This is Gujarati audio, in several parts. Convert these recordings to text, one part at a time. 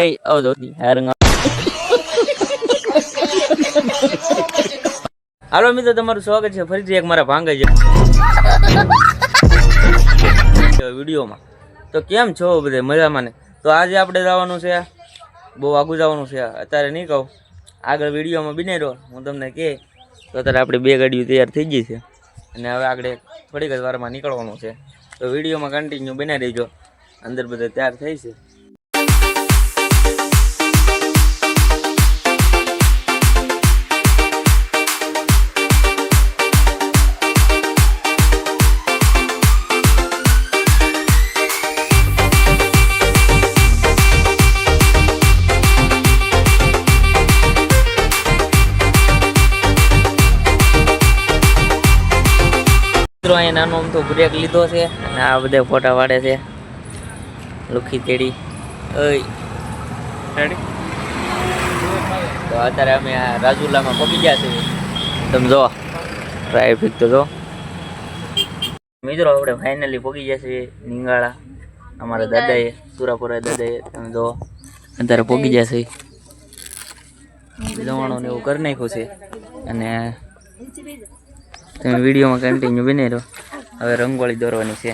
આવતો હેરંગા હાલો મિત્રો, તમારું સ્વાગત છે. ફરીથી એક મારા ભાંગે છે વિડીયોમાં. તો કેમ છો બધે? મજામાં ને? તો આજે આપણે જવાનું છે. બહુ આગું જવાનું છે. અત્યારે નહીં કહું. આગળ વિડીયોમાં બને રહો. હું તમને કહે, તો અત્યારે આપણી બે ગાડીઓ તૈયાર થઈ ગઈ છે. અને હવે આગળ થોડીક જ વારમાં નીકળવાનું છે. તો વિડીયોમાં કન્ટિન્યુ બનાવી દેજો. અંદર બધા તૈયાર થઈ છે. મિત્રો અહીંયા નાનો અમથો બ્રેક લીધો છે અને આ બધા ફોટા પાડે છે. લુખી તેડી. તો અત્યારે અમે આ રાજુલામાં પગી ગયા છીએ. તમે જો ટ્રાફિક તો જો. મિત્રો આપણે ફાઇનલી પગી ગયા છીએ નિંગાળા. અમારા દાદાએ સુરાપુરા દાદાએ તમે જો અત્યારે પગી ગયા છે જવાનું એવું કરી નાખ્યું છે. અને તમે વિડીયોમાં કન્ટિન્યુ બની રહો. હવે રંગોળી દોરવાની છે.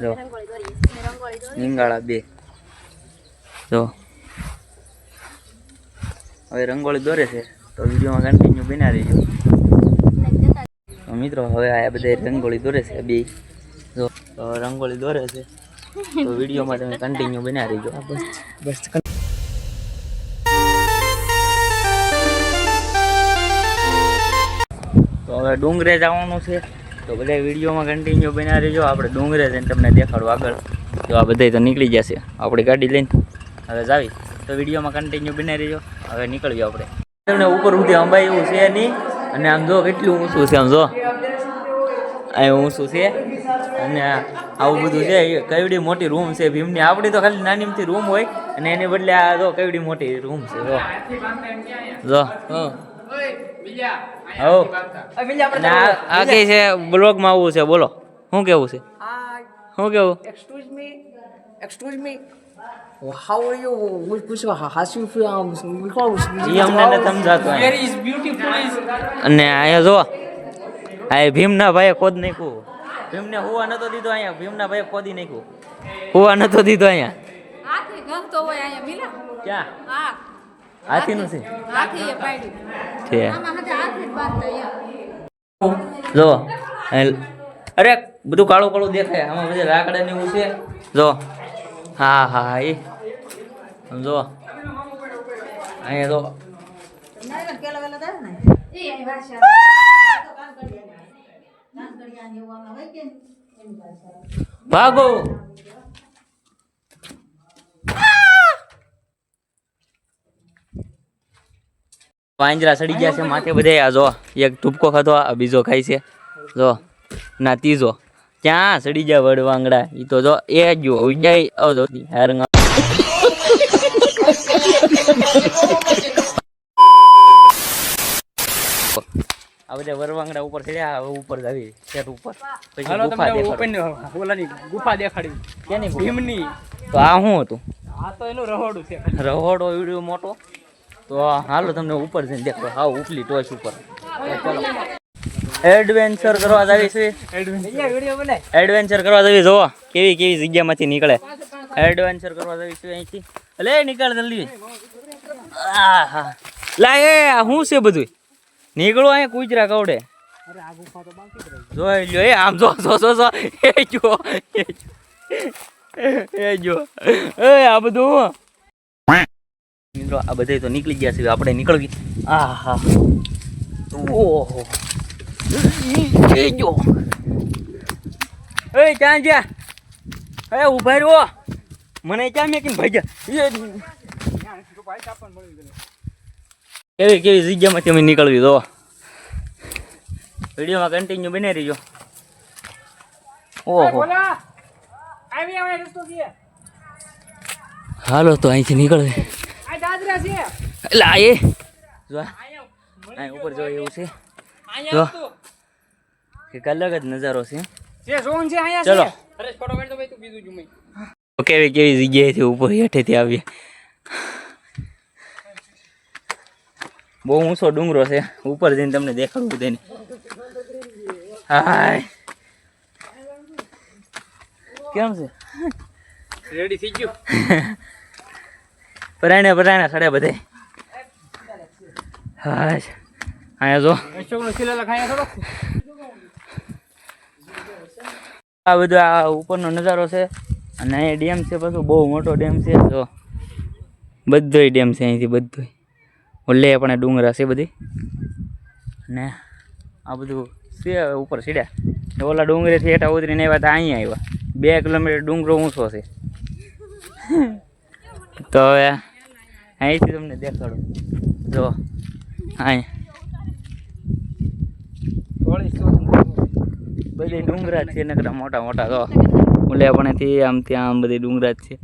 જો. નિંગાળા બે. જો. હવે રંગોળી દોરે છે, તો વિડીયોમાં કન્ટિન્યુ બના રહીજો. મિત્રો, હવે આ બધા રંગોળી દોરે છે બે. જો. રંગોળી દોરે છે, તો વિડીયોમાં તમે કન્ટિન્યુ બના રહીજો. બસ તો હવે ડુંગરે જવાનું છે. તો બધા વિડીયોમાં કન્ટિન્યુ બના રહેજો. આપણે ડુંગરે જઈને તમને દેખાડું આગળ. તો આ બધા તો નીકળી જશે. આપણી ગાડી લઈને. હવે જાવી. તો વિડીયોમાં કન્ટિન્યુ બના રહેજો. હવે નીકળીએ આપણે. તમને ઉપર સુધી અંબાઈ એવું છે નહીં. અને આમ જો કેટલું ઊંચું છે આમ જો. અહીં ઊંચું છે. અને આવું બધું છે. કેવડી મોટી રૂમ છે ભીમની. આપણી તો ખાલી નાની રૂમ હોય. અને એની બદલે આ જો કેવડી મોટી રૂમ છે, જો. જો. આ કઈ છે બ્લોગમાં આવવું છે બોલો. શું કેવું છે? શું કેવું? Excuse me. Excuse me. How are you? અમને અને અહીંયા જો આ ભીમના ભાઈએ ખોદ નાખ્યું. ભીમને હુવા નતો દીધો અહીંયા ભીમના ભાઈએ ખોદી નાખ્યું. હોવા નતો દીધો અહીંયા. હાથી ગમતો હોય અહીંયા મિલા ક્યાં? હા. હાથી. એ પાડ્યું. છે. આમાં હજુ હાથી જ અરે બધું કાળું કાળું દેખાય. આમાં બધે લાકડા ને એવું છે. જો. હા હા એ આમ જો. અહીંયા જો. ભાગો. પાંજરા સડી ગયા છે માથે બધે આ જો એક ટૂપકો ખાતો આ બીજો ખાય છે. જો ના ત્રીજો. ક્યાં સડી ગયા વડવાંગડા એ તો જો એ જો હેરંગા આ બધા વરવાંગડા ઉપર ચડ્યા હવે ઉપર જાવી શેઠ ઉપર. પછી હાલો તમને ઓપન ઓલાની ગુફા દેખાડી. ક્યાંની ભીમની. તો આ શું હતું? આ તો એનું રહોડું છે. રહોડો વીડિયો મોટો. તો હાલો તમને ઉપર જઈને દેખો. હા, ઉપલી ટોચ ઉપર. એડવેન્ચર કરવા જાવી છે. એડવેન્ચર કરવા જાવી જોવો કેવી કેવી જગ્યામાંથી નીકળે. એડવેન્ચર કરવા જાવી છે અહીંથી. લે, નીકળ જલ્દી. હા લા, એ શું છે બધું નીકળો અહીંયા કૂતરા કવડે. જ જોઈ લ્યો, એ, આમ જો જો જો જો. જો એ જો. એ જો એ, આ બધું મિત્રો આ બધે તો નીકળી ગયા છે આપણે નીકળવી. આ હા ઓહો જો. એ ક્યાં ગયા? એ ઊભા રહ્યો મને ક્યાં મેકીને ભાગ્યા? કેવી કેવી જગ્યામાંથી અમે નીકળવી તો વિડીયોમાં કન્ટિન્યુ બની રહીજો. ઓહો. હાલો તો અહીંથી નીકળે આ એ. જો અહીં ઉપર જો એવું છે. જો. એક અલગ જ નજારો છે. ચલો. કેવી કેવી જગ્યાએથી ઉપર હેઠેથી આવીએ. બહુ ઊંચો ડુંગરો છે. ઉપર જઈને તમને દેખાડવું તેને હાય. કેમ છે? રેડી થઈ ગયું. પરાણે પરાણે સડે બધે. હા અહીંયા જો. આ બધો આ ઉપરનો નજારો છે અને અહીંયા ડેમ છે પાછું, બહુ મોટો ડેમ છે. જો, બધોય ડેમ છે અહીંથી બધોય. ઓલે પણ ડુંગરા છે બધી. ને આ બધું છે ઉપર સીડ્યા. ઓલા ડુંગરેથી હેઠા ઉતરીને આવ્યા તો અહીંયા આવ્યા. બે કિલોમીટર ડુંગરો ઊંચો છે. તો હવે અહીંથી તમને દેખાડું. જો અહીં. બધી ડુંગરા જ છે નકરા મોટા મોટા તો ઓલે પણ આમ ત્યાં આમ બધી ડુંગરા જ છે.